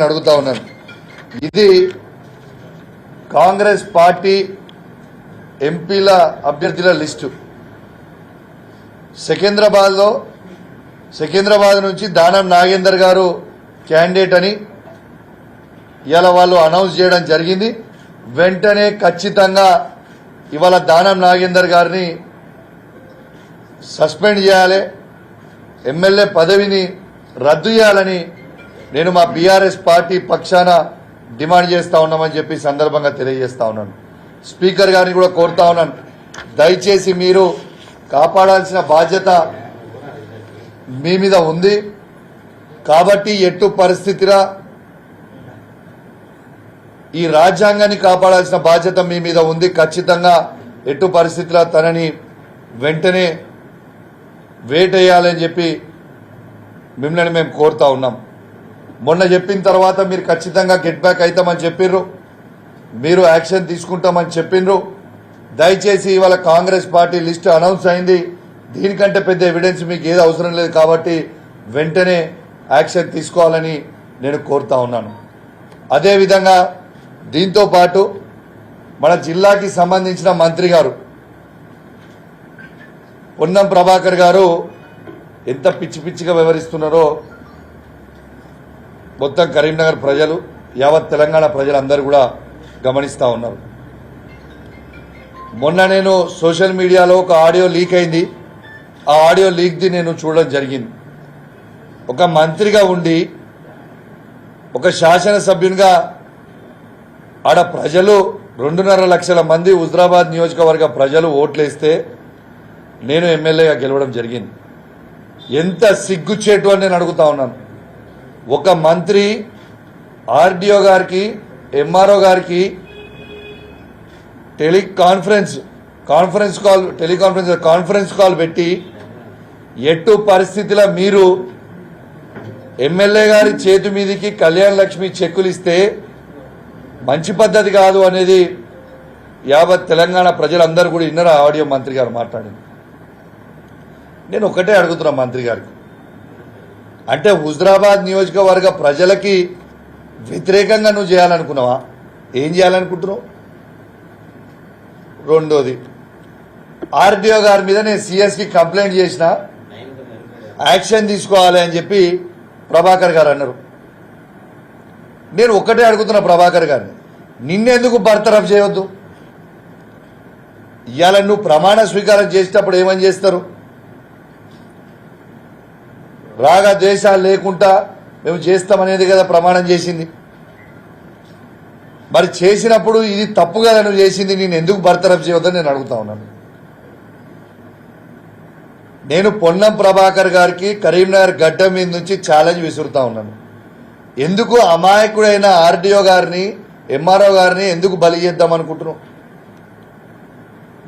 అడుగుతా ఉన్నాను. ఇది కాంగ్రెస్ పార్టీ ఎంపీల అభ్యర్థుల లిస్టు. సికింద్రాబాద్లో సికింద్రాబాద్ నుంచి దానం నాగేందర్ గారు క్యాండిడేట్ అని ఇవాళ వాళ్ళు అనౌన్స్ చేయడం జరిగింది. వెంటనే ఖచ్చితంగా ఇవాళ దానం నాగేందర్ గారిని సస్పెండ్ చేయాలి. ఎమ్మెల్యే పదవిని రద్దు చేయాలని నేను మా బీఆర్ఎస్ పార్టీ పక్షాన డిమాండ్ చేస్తా ఉన్నామని చెప్పి సందర్భంగా తెలియజేస్తా ఉన్నాను. స్పీకర్ గారిని కూడా కోరుతా ఉన్నాను. దయచేసి మీరు కాపాడాల్సిన బాధ్యత మీ మీద ఉంది. కాబట్టి ఎట్టు పరిస్థితిరా ఈ రాజ్యాంగాన్ని కాపాడాల్సిన బాధ్యత మీ మీద ఉంది. ఖచ్చితంగా ఎట్టు పరిస్థితిలో తనని వెంటనే వేటేయాలని చెప్పి మిమ్మల్ని మేము కోరుతా ఉన్నాం. మొన్న చెప్పిన తర్వాత మీరు ఖచ్చితంగా గెట్ బ్యాక్ అవుతామని చెప్పిర్రు. మీరు యాక్షన్ తీసుకుంటామని చెప్పిండ్రు దయచేసి ఇవాళ కాంగ్రెస్ పార్టీ లిస్ట్ అనౌన్స్ అయింది. దీనికంటే పెద్ద ఎవిడెన్స్ మీకు ఏది అవసరం లేదు కాబట్టి వెంటనే యాక్షన్ తీసుకోవాలని నేను కోరుతా ఉన్నాను. అదేవిధంగా దీంతో పాటు మన జిల్లాకి సంబంధించిన మంత్రి గారు పొన్నం ప్రభాకర్ గారు ఎంత పిచ్చి పిచ్చిగా వివరిస్తున్నారో మొత్తం కరీంనగర్ ప్రజలు యావత్ తెలంగాణ ప్రజలందరూ కూడా గమనిస్తూ ఉన్నారు. మొన్న నేను సోషల్ మీడియాలో ఒక ఆడియో లీక్ అయింది. ఆ ఆడియో లీక్ది నేను చూడడం జరిగింది. ఒక మంత్రిగా ఉండి ఒక శాసనసభ్యునిగా ఆడ ప్రజలు రెండున్నర లక్షల మంది హుజరాబాద్ నియోజకవర్గ ప్రజలు ఓట్లేస్తే నేను ఎమ్మెల్యేగా గెలవడం జరిగింది. ఎంత సిగ్గుచ్చేటు అని నేను అడుగుతా ఉన్నాను. ఒక మంత్రి ఆర్డిఓ గారికి ఎంఆర్ఓ గారికి teleconference conference call teleconference conference call పెట్టి ఎట్టు పరిస్థితిలో మీరు ఎమ్మెల్యే గారి చేతి మీదకి కళ్యాణ లక్ష్మి చెక్కులు ఇస్తే మంచి పద్ధతి కాదు అనేది యావత్ తెలంగాణ ప్రజలందరూ కూడా విన్నారు ఆడియో మంత్రి గారు మాట్లాడింది. నేను ఒకటే అడుగుతున్నా మంత్రి గారికి. అంటే హుజరాబాద్ నియోజకవర్గ ప్రజలకి వ్యతిరేకంగా నువ్వు చేయాలనుకున్నావా? ఏం చేయాలనుకుంటున్నావు? రెండోది ఆర్డీఓ గారి మీద నేను సిఎస్కి కంప్లైంట్ చేసిన యాక్షన్ తీసుకోవాలి అని చెప్పి ప్రభాకర్ గారు అన్నారు. నేను ఒక్కటే అడుగుతున్నా ప్రభాకర్ గారిని నిన్నెందుకు బర్తరఫ్ చేయవద్దు ఇవాళ నువ్వు ప్రమాణ స్వీకారం చేసేటప్పుడు ఏమని చేస్తారు? రాగద్వేషాలు లేకుండా మేము చేస్తామనేది కదా ప్రమాణం చేసింది. మరి చేసినప్పుడు ఇది తప్పు కదా నువ్వు చేసింది నేను ఎందుకు బర్తరఫ్ చేయవద్దని నేను అడుగుతా ఉన్నాను. నేను పొన్నం ప్రభాకర్ గారికి కరీంనగర్ గడ్డ మీద నుంచి ఛాలెంజ్ విసురుతా ఉన్నాను. ఎందుకు అమాయకుడైన ఆర్డీఓ గారిని ఎంఆర్ఓ గారిని ఎందుకు బలి చేద్దాం అనుకుంటున్నావు?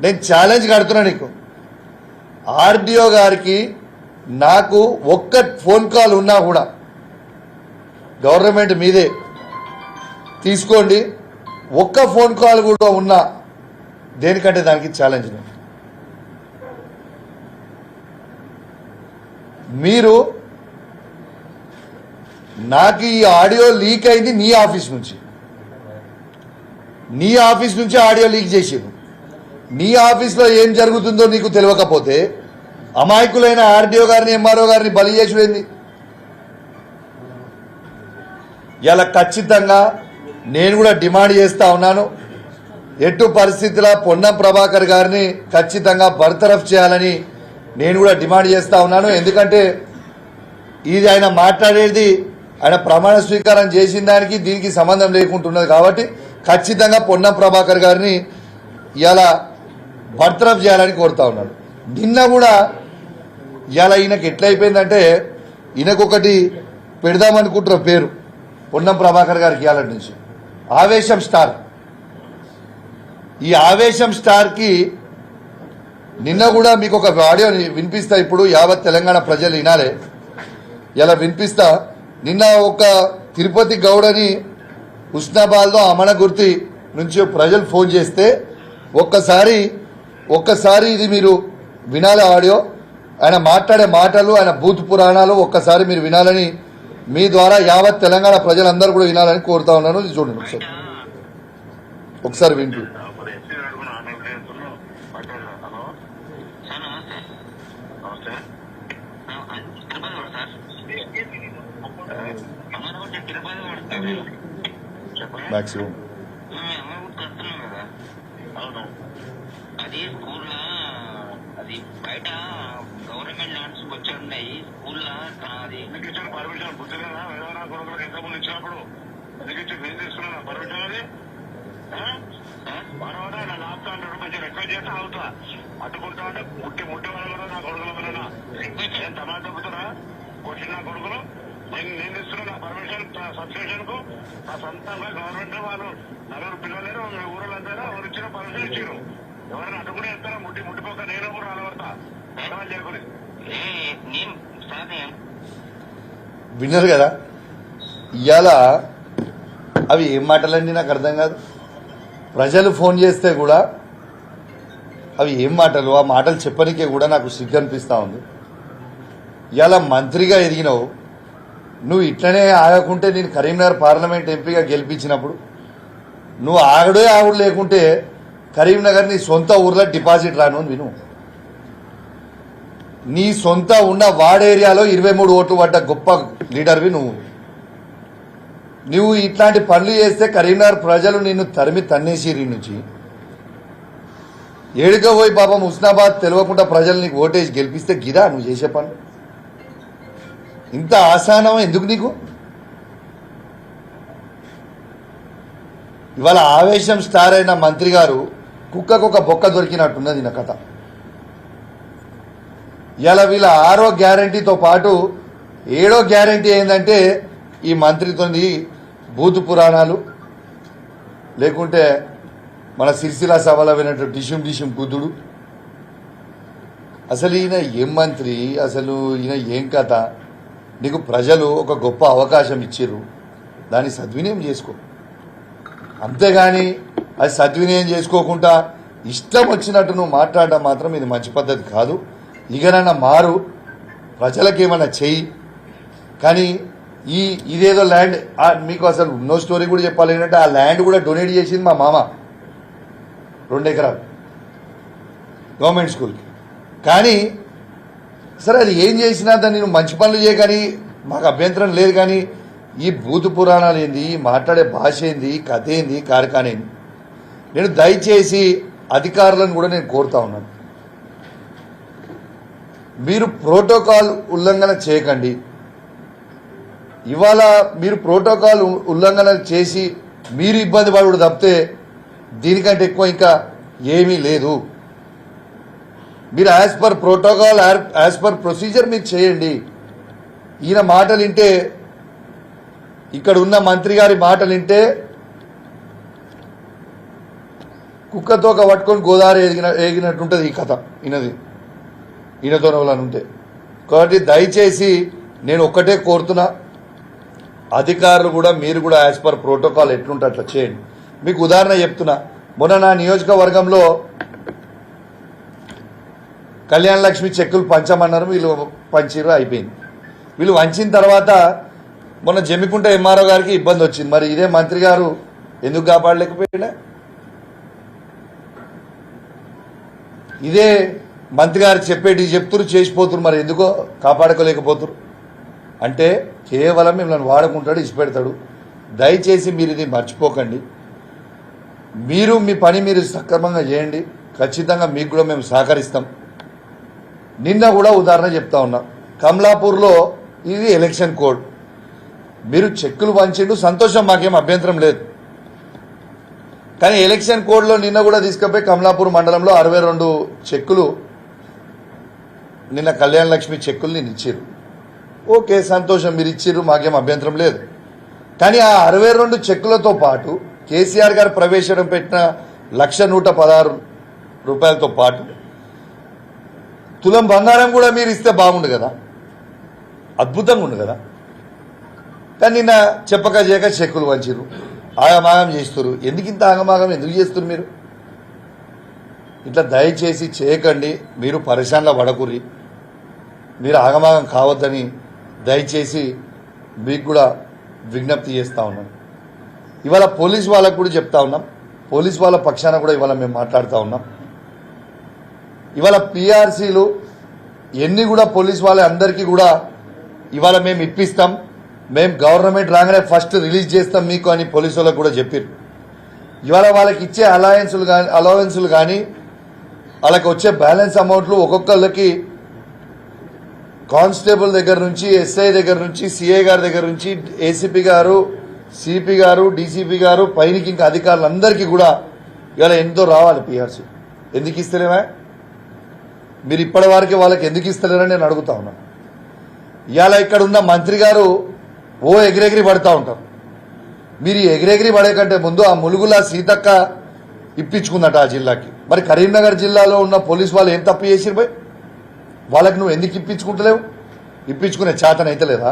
నేను ఛాలెంజ్ కడుతున్నా నీకు. ఆర్డీఓ గారికి నాకు ఒక్క ఫోన్ కాల్ ఉన్నా కూడా గవర్నమెంట్ మీదే తీసుకోండి. ఒక్క ఫోన్ కాల్ కూడా ఉన్నా దేనికంటే దానికి ఛాలెంజ్ మీరు నాకు ఈ ఆడియో లీక్ అయింది నీ ఆఫీస్ నుంచి. నీ ఆఫీస్ నుంచి ఆడియో లీక్ చేసాను నీ ఆఫీస్లో ఏం జరుగుతుందో నీకు తెలియకపోతే అమాయకులైన ఆర్డీఓ గారిని ఎంఆర్ఓ గారిని బలి చేసుడేంది ఇలా ఖచ్చితంగా నేను కూడా డిమాండ్ చేస్తా ఉన్నాను. ఎటు పరిస్థితుల పొన్నం ప్రభాకర్ గారిని ఖచ్చితంగా బర్తరఫ్ చేయాలని నేను కూడా డిమాండ్ చేస్తా ఉన్నాను. ఎందుకంటే ఇది ఆయన మాట్లాడేది ఆయన ప్రమాణ స్వీకారం చేసిన దానికి దీనికి సంబంధం లేకుంటున్నది కాబట్టి ఖచ్చితంగా పొన్నం ప్రభాకర్ గారిని ఇలా బర్తరఫ్ చేయాలని కోరుతా ఉన్నాడు నిన్న కూడా ఇవాళ ఈయనకి ఎట్లయిపోయిందంటే ఈయనకొకటి పెడదామనుకుంటున్న పేరు పొన్నం ప్రభాకర్ గారికి ఇవాళ నుంచి. ఆవేశం స్టార్. ఈ ఆవేశం స్టార్కి నిన్న కూడా మీకు ఒక ఆడియో వినిపిస్తా ఇప్పుడు యావత్ తెలంగాణ ప్రజలు వినాలే. ఇలా వినిపిస్తా నిన్న ఒక తిరుపతి గౌడని ఉష్ణాబాద్లో అమనగుర్తి నుంచి ప్రజలు ఫోన్ చేస్తే ఒక్కసారి ఒక్కసారి ఇది మీరు వినాలి ఆడియో. ఆయన మాట్లాడే మాటలు ఆయన భూత్ పురాణాలు ఒక్కసారి మీరు వినాలని మీ ద్వారా యావత్ తెలంగాణ ప్రజలందరూ కూడా వినాలని కోరుతా ఉన్నాను. చూడండి ఒకసారి. ఒకసారి వింటూ. మాక్సిమం కదా అది స్కూల్లో అది బయట గవర్నమెంట్ ల్యాండ్స్ వచ్చి ఉన్నాయి స్కూల్లో అది ఎందుకు ఇచ్చారు? పర్మిషన్ బుద్ధి లేదా? వేదవరా కొడుకులకు ఎంత ముందు ఇచ్చినప్పుడు? ఎందుకు ఇచ్చి నేను తీసుకున్నా పర్మిషన్ అది? వాడవాడ నా లాప్తా అంటాడు మంచి రిక్వెస్ట్ చేస్తా అవుతా. అడ్డుకుంటా అంటే ముట్టి ముట్టి వాళ్ళు నా కొడుకుల మీద ఏం తమాషా చెబుతారా కొట్టిన నా కొడుకులు? నేను నేను ఇస్తున్నా నా పర్మిషన్ సబ్స్టేషన్కు నా సొంతంగా గవర్నమెంట్ వాళ్ళు నలుగురు పిల్లలేరు ఊరులందరూ ఎవరు ఇచ్చిన పర్మిషన్ ఇచ్చారు ఎవరైనా అడ్డుకునే ఇస్తారా ముట్టి ముట్టిపోక నేను కూడా ఎడవని చేయకూడదు నేను నేను విన్నారు కదా? ఇవాళ అవి ఏం మాటలండి నాకు అర్థం కాదు. ప్రజలు ఫోన్ చేస్తే కూడా అవి ఏం మాటలు? ఆ మాటలు చెప్పనికే కూడా నాకు సిగ్గు అనిపిస్తూ ఉంది. ఇవాళ మంత్రిగా ఎదిగినావు నువ్వు ఇట్లనే ఆగకుంటే నేను కరీంనగర్ పార్లమెంట్ ఎంపీగా గెలిపించినప్పుడు నువ్వు ఆగడే ఆగుడు లేకుంటే కరీంనగర్ నీ సొంత ఊర్లో డిపాజిట్ రాను విను. నీ సొంత ఉన్న వార్డ్ ఏరియాలో ఇరవై మూడు ఓట్లు పడ్డ గొప్ప లీడర్వి నువ్వు. నువ్వు ఇట్లాంటి పనులు చేస్తే కరీంనగర్ ప్రజలు నిన్ను తరిమి తన్నేసిరి నుంచి. ఏడుగా పోయి పాపం హుస్నాబాద్ తెలియకుండా ప్రజలు నీకు ఓటేసి గెలిపిస్తే గిదా నువ్వు చేసే పని? ఇంత ఆసానం ఎందుకు నీకు? ఇవాళ ఆవేశం స్టార్ అయిన మంత్రి గారు కుక్కకు ఒక బొక్క దొరికినట్టున్నది నా కథ. ఇలా వీళ్ళ ఆరో గ్యారంటీతో పాటు ఏడో గ్యారంటీ ఏంటంటే ఈ మంత్రితోని భూతు పురాణాలు లేకుంటే మన సిరిసిల సభలో వినట్టు డిషుం డిషుం కుదుడు అసలు ఈయన ఏం మంత్రి? అసలు ఈయన ఏం కథ? నీకు ప్రజలు ఒక గొప్ప అవకాశం ఇచ్చిర్రు. దాన్ని సద్వినియోగం చేసుకో. అంతేగాని అది సద్వినియోగం చేసుకోకుండా ఇష్టం వచ్చినట్టు నువ్వు మాట్లాడడం మాత్రం ఇది మంచి పద్ధతి కాదు. ఇకనన్నా మారు ప్రజలకు చెయ్యి. కానీ ఈ ఇదేదో ల్యాండ్ మీకు అసలు నో స్టోరీ కూడా చెప్పాలి ఏంటంటే ఆ ల్యాండ్ కూడా డొనేట్ చేసింది మా మామ. రెండు ఎకరాలు. గవర్నమెంట్ స్కూల్కి. కానీ సరే అది ఏం చేసినా దాన్ని నువ్వు మంచి పనులు చేయగాని మాకు అభ్యంతరం లేదు కానీ ఈ భూత పురాణాలు ఏంది మాట్లాడే భాష ఏంది కథ ఏంది కార్ఖాన నేను దయచేసి అధికారులను కూడా నేను కోరుతా ఉన్నాను. మీరు ప్రోటోకాల్ ఉల్లంఘన చేయకండి. ఇవాళ మీరు ప్రోటోకాల్ ఉల్లంఘన చేసి మీరు ఇబ్బంది పడుడు తప్పితే దీనికంటే ఎక్కువ ఇంకా ఏమీ లేదు. మీరు as per protocol as per procedure మీరు చేయండి. ఈయన మాటలు వింటే ఇక్కడ ఉన్న మంత్రి గారి మాటలు వింటే కుక్కతోక పట్టుకొని గోదావరి ఎదిగిన ఎగినట్టుంటుంది ఈ కథ ఈయనది ఈయనతో ఉంటే. కాబట్టి దయచేసి నేను ఒక్కటే కోరుతున్నా అధికారులు కూడా మీరు కూడా యాజ్ పర్ ప్రోటోకాల్ ఎట్లుంటే అట్లా చేయండి. మీకు ఉదాహరణ చెప్తున్నా మొన్న నా నియోజకవర్గంలో కళ్యాణ లక్ష్మి చెక్కులు పంచమన్నారు వీళ్ళు పంచిర్రు అయిపోయింది. వీళ్ళు వంచిన తర్వాత మొన్న జమ్మికుంట ఎంఆర్ఓ గారికి ఇబ్బంది వచ్చింది. మరి ఇదే మంత్రి గారు ఎందుకు కాపాడలేకపోయినా? ఇదే మంత్రి గారు చెప్పేటి చెప్తురు చేసిపోతురు మరి ఎందుకో కాపాడుకోలేకపోతురు. అంటే కేవలం మిమ్మల్ని వాడుకుంటాడు ఇచ్చిపెడతాడు. దయచేసి మీరు ఇది మర్చిపోకండి. మీరు మీ పని మీరు సక్రమంగా చేయండి. ఖచ్చితంగా మీకు కూడా మేము సహకరిస్తాం. నిన్న కూడా ఉదాహరణ చెప్తా ఉన్నా. కమలాపూర్లో ఇది ఎలక్షన్ కోడ్. మీరు చెక్కులు పంచిండు సంతోషం మాకేం అభ్యంతరం లేదు. కానీ ఎలక్షన్ కోడ్లో నిన్న కూడా తీసుకుపోయి కమలాపూర్ మండలంలో అరవై రెండు చెక్కులు నిన్న కళ్యాణ లక్ష్మి చెక్కులు నేను ఇచ్చిర్రు ఓకే సంతోషం మీరు ఇచ్చిర్రు మాకేం అభ్యంతరం లేదు. కానీ ఆ అరవై రెండు చెక్కులతో పాటు కేసీఆర్ గారు ప్రవేశం పెట్టిన లక్ష నూట పదహారు రూపాయలతో పాటు తులం బంగారం కూడా మీరు ఇస్తే బాగుండు కదా? అద్భుతంగా ఉండు కదా? కానీ నిన్న చెప్పక చేయక చెక్కులు వంచిరు ఆగమాగం చేస్తారు ఎందుకు ఇంత ఆగమాగం? ఎందుకు చేస్తున్నారు మీరు? ఇట్లా దయచేసి చేయకండి. మీరు పరిశాన్లో పడకుర్రి. మీరు ఆగమాగం కావద్దని దయచేసి మీకు కూడా విజ్ఞప్తి చేస్తూ ఉన్నాం. ఇవాళ పోలీస్ వాళ్ళకు కూడా చెప్తా ఉన్నాం. పోలీస్ వాళ్ళ పక్షాన కూడా ఇవాళ మేము మాట్లాడుతూ ఉన్నాం. ఇవాళ పిఆర్సీలు ఎన్ని కూడా పోలీస్ వాళ్ళ అందరికీ కూడా ఇవాళ మేము ఇప్పిస్తాం. మేము గవర్నమెంట్ రాగానే ఫస్ట్ రిలీజ్ చేస్తాం మీకు అని పోలీసు వాళ్ళకు కూడా చెప్పారు ఇవాళ వాళ్ళకి ఇచ్చే అలయన్సులు కానీ అలవెన్సులు కానీ వాళ్ళకి వచ్చే బ్యాలెన్స్ అమౌంట్లు ఒక్కొక్కళ్ళకి కానిస్టేబుల్ దగ్గర నుంచి ఎస్ఐ దగ్గర నుంచి సిఐ గారి దగ్గర నుంచి ఏసీపీ గారు సిపి గారు డీసీపీ గారు పైనకి ఇంకా అధికారులందరికీ కూడా ఇవాళ ఎంతో రావాలి పిఆర్సీ. ఎందుకు ఇస్తలేమే? మీరు ఇప్పటి వరకు వాళ్ళకి ఎందుకు ఇస్తలేరని నేను అడుగుతా ఉన్నాను ఇవాళ ఇక్కడ ఉన్న మంత్రి గారు ఓ ఎగిరెగిరి పడతా ఉంటారు. మీరు ఎగిరెగిరి పడే కంటే ముందు ఆ ములుగుల సీతక్క ఇప్పించుకుందట ఆ జిల్లాకి. మరి కరీంనగర్ జిల్లాలో ఉన్న పోలీస్ వాళ్ళు ఏం తప్పు చేసిరు పోయి వాళ్ళకి నువ్వు ఎందుకు ఇప్పించుకుంటలేవు? ఇప్పించుకునే చేతన అయితలేదా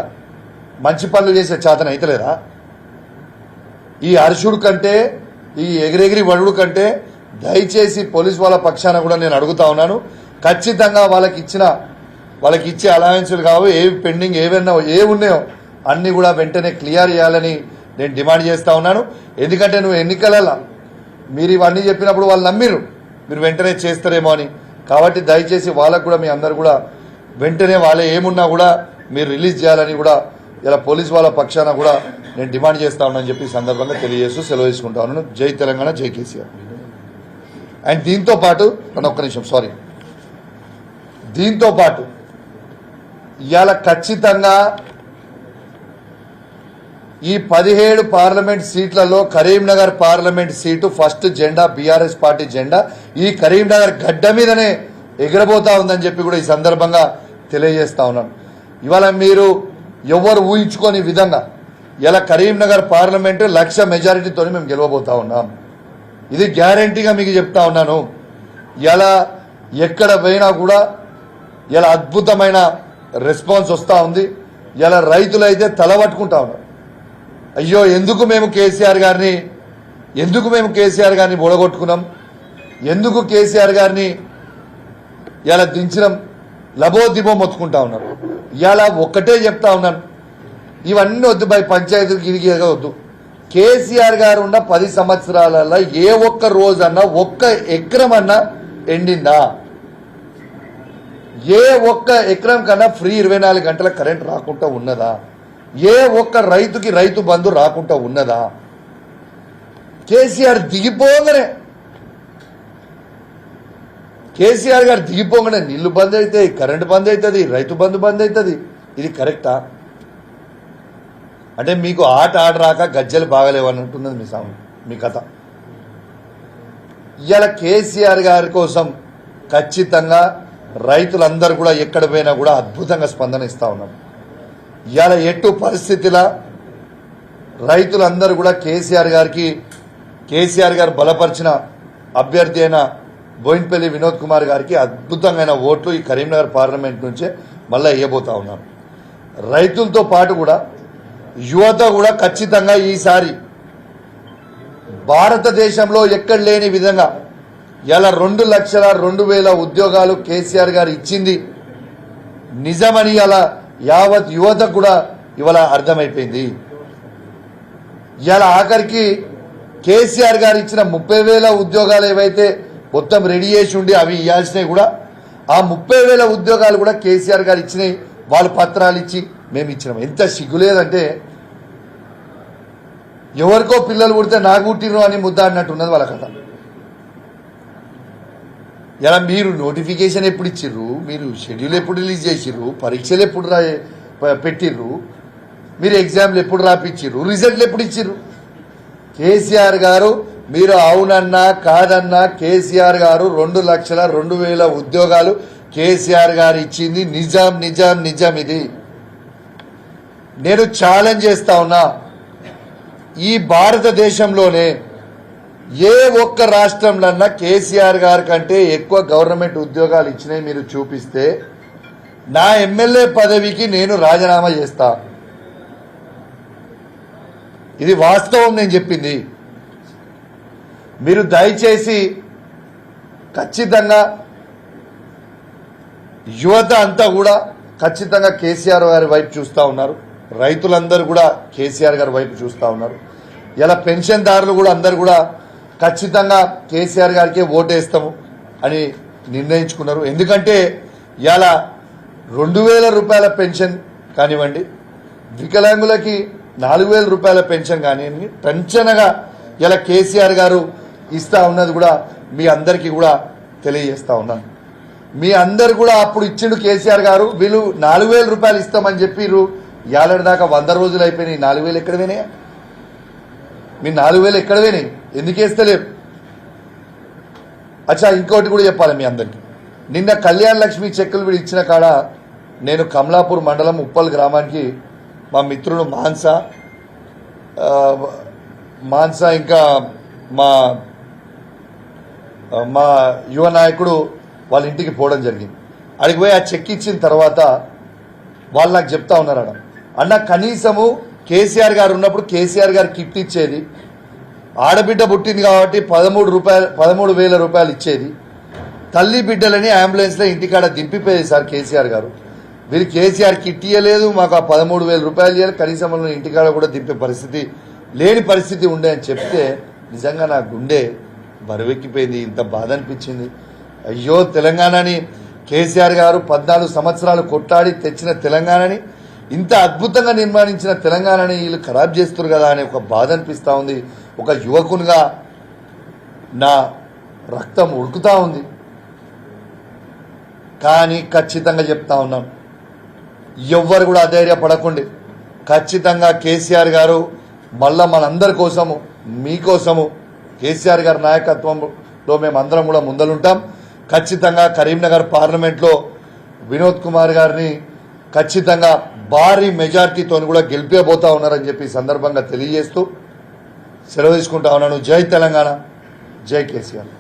మంచి పనులు చేసే చేతన అయితలేదా ఈ అరుషుడు కంటే ఈ ఎగిరెగిరి వడుడు కంటే దయచేసి పోలీస్ వాళ్ళ పక్షాన కూడా నేను అడుగుతా ఉన్నాను. ఖచ్చితంగా వాళ్ళకి ఇచ్చిన వాళ్ళకి ఇచ్చే అలవెన్సులు కావు ఏవి పెండింగ్ ఏవైనా ఏ ఉన్నాయో అన్నీ కూడా వెంటనే క్లియర్ చేయాలని నేను డిమాండ్ చేస్తా ఉన్నాను. ఎందుకంటే నువ్వు ఎన్నికలలో మీరు ఇవన్నీ చెప్పినప్పుడు వాళ్ళు నమ్మిరు మీరు వెంటనే చేస్తారేమో అని. కాబట్టి దయచేసి వాళ్ళకు కూడా మీ అందరు కూడా వెంటనే వాళ్ళే ఏమున్నా కూడా మీరు రిలీజ్ చేయాలని కూడా ఇలా పోలీస్ వాళ్ళ పక్షాన కూడా నేను డిమాండ్ చేస్తా ఉన్నాను చెప్పి సందర్భంగా తెలియజేస్తూ సెలవు తీసుకుంటా ఉన్నాను. జై తెలంగాణ జై కేసీఆర్. అండ్ దీంతో పాటు నన్ను ఒక్క నిమిషం సారీ దీంతో పాటు ఇవాళ ఖచ్చితంగా ఈ పదిహేడు పార్లమెంట్ సీట్లలో కరీంనగర్ పార్లమెంట్ సీటు ఫస్ట్ జెండా బీఆర్ఎస్ పార్టీ జెండా. ఈ కరీంనగర్ గడ్డ మీదనే ఎగరబోతా ఉందని చెప్పి కూడా ఈ సందర్భంగా తెలియజేస్తా ఉన్నాను. ఇవాళ మీరు ఎవరు ఊహించుకోని విధంగా ఇలా కరీంనగర్ పార్లమెంటు లక్ష మెజారిటీతో మేము గెలవబోతా ఉన్నాం. ఇది గ్యారంటీగా మీకు చెప్తా ఉన్నాను. ఇలా ఎక్కడ పోయినా కూడా ఇలా అద్భుతమైన రెస్పాన్స్ వస్తూ ఉంది. ఇలా రైతులైతే తలబట్టుకుంటా ఉన్నారు. అయ్యో ఎందుకు మేము కేసీఆర్ గారిని ఎందుకు మేము కేసీఆర్ గారిని బొడగొట్టుకున్నాం? ఎందుకు కేసీఆర్ గారిని ఇలా దించడం లబో మొత్తుకుంటా ఉన్నారు. ఇలా ఒక్కటే చెప్తా ఉన్నాను. ఇవన్నీ వద్దు బై పంచాయతీకి ఇది వద్దు. కేసీఆర్ గారు ఉన్న పది సంవత్సరాలలో ఏ ఒక్క రోజన్నా ఒక్క ఎకరం అన్నా ఎండిందా? ఏ ఒక్క ఎకరం కన్నా ఫ్రీ ఇరవై నాలుగు గంటల కరెంట్ రాకుండా ఉన్నదా? ఏ ఒక్క రైతుకి రైతు బంధు రాకుండా ఉన్నదా? కేసీఆర్ దిగిపోగానే కేసీఆర్ గారు దిగిపోగానే నీళ్ళు బంద్ అవుతాయి కరెంటు బంద్ అవుతుంది రైతు బంధు బంద్ అవుతుంది ఇది కరెక్టా? అంటే మీకు ఆట ఆట రాక గజ్జలు బాగలేవు అంటున్నది మీ సాము మీ కథ. ఇవాళ కేసీఆర్ గారి కోసం ఖచ్చితంగా రైతులందరూ కూడా ఎక్కడ పోయినా కూడా అద్భుతంగా స్పందన ఇస్తా ఉన్నారు. ఇవాళ ఎటు పరిస్థితిలా రైతులందరూ కూడా కేసీఆర్ గారికి కేసీఆర్ గారు బలపరిచిన అభ్యర్థి అయిన బోయిన్పల్లి వినోద్ కుమార్ గారికి అద్భుతమైన ఓట్లు ఈ కరీంనగర్ పార్లమెంట్ నుంచే మళ్ళీ వేయబోతా ఉన్నాను రైతులతో పాటు కూడా యువత కూడా ఖచ్చితంగా ఈసారి భారతదేశంలో ఎక్కడ లేని విధంగా ఇలా రెండు లక్షల రెండు వేల ఉద్యోగాలు కేసీఆర్ గారు ఇచ్చింది నిజమని అలా యావత్ యువత కూడా ఇవాళ అర్థమైపోయింది. ఇవాళ ఆఖరికి కేసీఆర్ గారు ఇచ్చిన ముప్పై వేల ఉద్యోగాలు ఏవైతే మొత్తం రెడీ చేసి ఉండి అవి ఇవ్వాల్సినవి కూడా ఆ ముప్పై వేల ఉద్యోగాలు కూడా కేసీఆర్ గారు ఇచ్చినాయి వాళ్ళు పత్రాలు ఇచ్చి మేము ఇచ్చినాం. ఎంత సిగ్గులేదంటే ఎవరికో పిల్లలు పుడితే నాకు పుట్టినరు అని ముద్ద అన్నట్టు ఉన్నది వాళ్ళ కథ. ఇలా మీరు నోటిఫికేషన్ ఎప్పుడు ఇచ్చిర్రు? మీరు షెడ్యూల్ ఎప్పుడు రిలీజ్ చేసిర్రు? పరీక్షలు ఎప్పుడు రా పెట్టిర్రు? మీరు ఎగ్జామ్లు ఎప్పుడు రాపిచ్చిర్రు? రిజల్ట్లు ఎప్పుడు ఇచ్చిర్రు? కేసీఆర్ గారు మీరు అవునన్నా కాదన్నా కేసీఆర్ గారు రెండు లక్షల రెండు వేల ఉద్యోగాలు కేసీఆర్ గారు ఇచ్చింది. నిజాం నిజాం నిజాం ఇది. నేను ఛాలెంజ్ చేస్తా ఉన్నా. ఈ భారతదేశంలోనే ఏ ఒక్క రాష్ట్రంలోన్నా కేసీఆర్ గారి కంటే ఎక్కువ గవర్నమెంట్ ఉద్యోగాలు ఇచ్చినాయి మీరు చూపిస్తే నా ఎమ్మెల్యే పదవికి నేను రాజీనామా చేస్తా. ఇది వాస్తవం నేను చెప్పింది. మీరు దయచేసి ఖచ్చితంగా యువత అంతా కూడా ఖచ్చితంగా కేసీఆర్ గారి వైపు చూస్తూ ఉన్నారు. రైతులందరూ కూడా కేసీఆర్ గారి వైపు చూస్తూ ఉన్నారు. ఇలా పెన్షన్దారులు కూడా అందరు కూడా ఖచ్చితంగా కేసీఆర్ గారికే ఓటేస్తాము అని నిర్ణయించుకున్నారు. ఎందుకంటే ఇలా రెండు వేల రూపాయల పెన్షన్ కానివ్వండి వికలాంగులకి నాలుగు వేల రూపాయల పెన్షన్ కానివ్వండి టెన్షన్గా ఇలా కేసీఆర్ గారు ఇస్తా ఉన్నది కూడా మీ అందరికీ కూడా తెలియజేస్తా ఉన్నాను మీ అందరు కూడా అప్పుడు ఇచ్చిండు కేసీఆర్ గారు వీళ్ళు నాలుగు వేల రూపాయలు ఇస్తామని చెప్పిర్రు. ఏడాది దాకా వంద రోజులు అయిపోయినాయి నాలుగు వేలు ఎక్కడ పోయినాయా? మీ నాలుగు వేలు ఎక్కడ పోయినాయి? ఎందుకు వేస్తలేరు అచ్చా ఇంకోటి కూడా చెప్పాలి మీ అందరికి. నిన్న కళ్యాణ్ లక్ష్మి చెక్కులు వీడు ఇచ్చిన కాడ నేను కమలాపూర్ మండలం ఉప్పల్ గ్రామానికి మా మిత్రుడు మాన్సా మాన్స మాన్సా ఇంకా మా మా యువ నాయకుడు వాళ్ళ ఇంటికి పోవడం జరిగింది. అడిగిపోయి ఆ చెక్ ఇచ్చిన తర్వాత వాళ్ళు నాకు చెప్తా ఉన్నారు అన్న అన్న కనీసము కేసీఆర్ గారు ఉన్నప్పుడు కేసీఆర్ గారు కిట్ ఇచ్చేది. ఆడబిడ్డ పుట్టింది కాబట్టి పదమూడు రూపాయలు పదమూడు వేల రూపాయలు ఇచ్చేది. తల్లి బిడ్డలని అంబులెన్స్లో ఇంటికాడ దింపిపోయేది సార్ కేసీఆర్ గారు. వీరు కేసీఆర్ కిట్ ఇయ్యలేదు మాకు ఆ పదమూడు వేల రూపాయలు ఇవ్వాలి కనీసం మనం ఇంటికాడ కూడా దింపే పరిస్థితి లేని పరిస్థితి ఉండే అని చెప్తే నిజంగా నా గుండె బరువెక్కిపోయింది ఇంత బాధ అనిపించింది. అయ్యో తెలంగాణని కేసీఆర్ గారు పద్నాలుగు సంవత్సరాలు కొట్లాడి తెచ్చిన తెలంగాణని ఇంత అద్భుతంగా నిర్మాణించిన తెలంగాణని వీళ్ళు ఖరాబ్ చేస్తారు కదా అనే ఒక బాధ అనిపిస్తూ ఉంది. ఒక యువకునిగా నా రక్తం ఉడుకుతూ ఉంది. కానీ ఖచ్చితంగా చెప్తా ఉన్నాను ఎవ్వరు కూడా అధైర్యపడకండి. ఖచ్చితంగా కేసీఆర్ గారు మళ్ళా మనందరి కోసము మీకోసము కేసీఆర్ గారి నాయకత్వంలో మేము అందరం కూడా ముందలుంటాం. ఖచ్చితంగా కరీంనగర్ పార్లమెంట్లో వినోద్ కుమార్ గారిని ఖచ్చితంగా భారీ మెజార్టీతో కూడా గెలిపేబోతా ఉన్నారని చెప్పి సందర్భంగా తెలియజేస్తూ సెలవు తీసుకుంటా ఉన్నాను. జై తెలంగాణ. జై కేసీఆర్.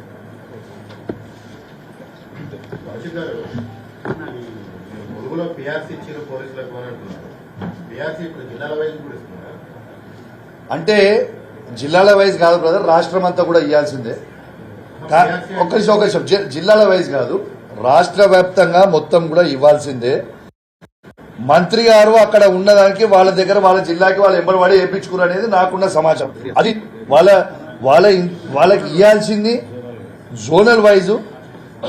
అంటే జిల్లాల వైజ్ కాదు బ్రదర్ రాష్ట్రం అంతా కూడా ఇవ్వాల్సిందే ఒక్క నిమిషం ఒక్క నిమిషం. జి- జిల్లాల వైజ్ కాదు రాష్ట్ర వ్యాప్తంగా మొత్తం కూడా ఇవ్వాల్సిందే. మంత్రి గారు అక్కడ ఉన్నదానికి వాళ్ళ దగ్గర వాళ్ళ జిల్లాకి వాళ్ళు ఎంబడి పడి వేయించుకున్నారు అనేది నాకున్న సమాచారం. అది వాళ్ళ వాళ్ళ వాళ్ళకి ఇవ్వాల్సింది జోనల్ వైజ్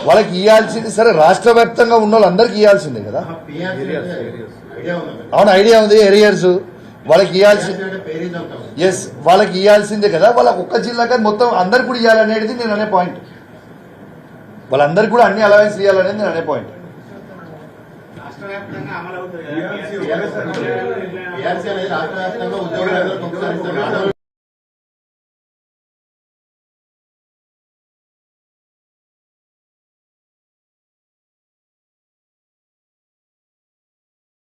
వాళ్ళకి ఇవ్వాల్సింది సరే రాష్ట్ర వ్యాప్తంగా ఉన్న వాళ్ళందరికీ ఇవ్వాల్సిందే కదా? అవును ఐడియా ఉంది ఏరియాస్ వాళ్ళకి ఇవ్వాల్సి PRC అంటే పేరీజ్ అంటాం ఎస్ వాళ్ళకి ఇవ్వాల్సిందే కదా. వాళ్ళకి ఒక్క జిల్లా కాదు మొత్తం అందరికి కూడా ఇవ్వాలనేది నేను అనే పాయింట్ వాళ్ళందరికీ కూడా అన్ని అలవెన్స్ ఇవ్వాలనేది నేను అనే పాయింట్ పిఆర్సీ అనేది రాష్ట్ర వ్యాప్తంగా ఉద్యోగులందరూ కొంచెం